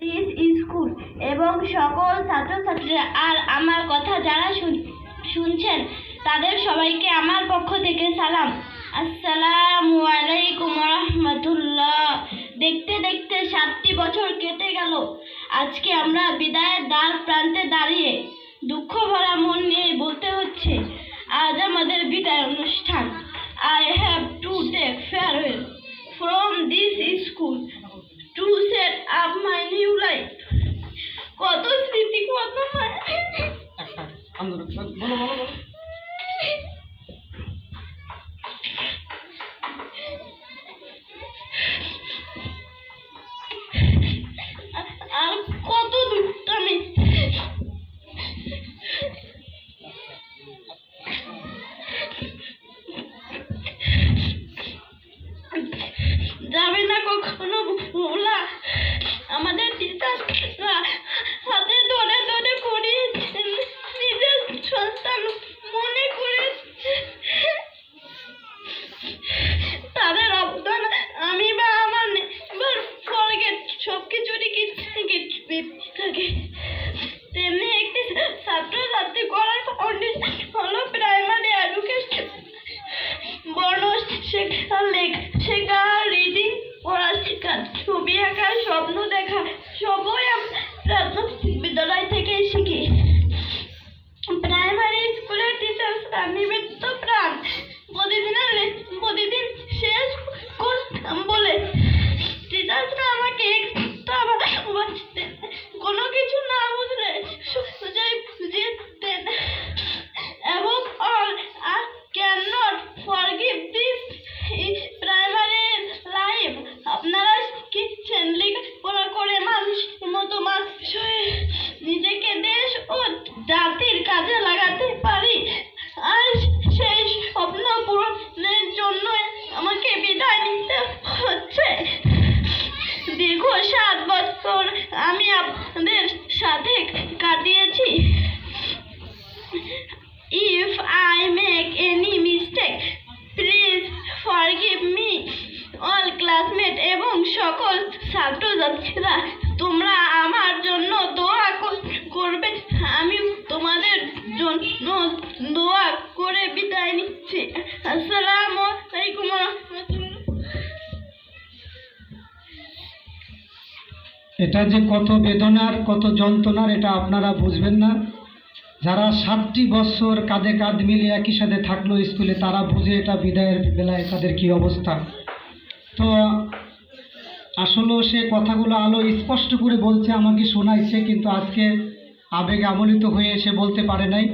This school এবং সকল ছাত্রছাত্রীরা আর আমার কথা যারা শুন- শুনছেন, তাদের সবাইকে আমার পক্ষ থেকে সালাম। আসসালামু আলাইকুম রহমতুল্লাহ দেখতে দেখতে সাতটি বছর কেটে গেল। আজকে আমরা বিদায়ের দ্বার প্রান্তে দাঁড়িয়ে দুঃখ ভরা মন নিয়ে বলতে হচ্ছে, আজ আমাদের বিদায় অনুষ্ঠান। আন্দোলন বলো বলো বলো থাকে দীর্ঘ সাত বছর আমি আপনাদের সাথে কাটিয়েছি। If I make any mistake please forgive me all classmate এবং সকল ছাত্রছাত্রীরা, তোমরা আমার জন্য দোয়া কর- করবে। আমি তোমাদের জন্য দোয়া এটা যে কত বেদনার, কত যন্ত্রণার, এটা আপনারা বুঝবেন না। যারা সাতটি বছর কাঁধে কাঁধ মিলিয়ে একই সাথে থাকল স্কুলে, তারা বুঝে এটা বিদায়ের বেলায় তাদের কি অবস্থা। তো আসলেও সে কথাগুলো আলো স্পষ্ট করে বলছে, আমাকে শোনাইছে, কিন্তু আজকে আবেগ আমলিত হয়ে সে বলতে পারে নাই।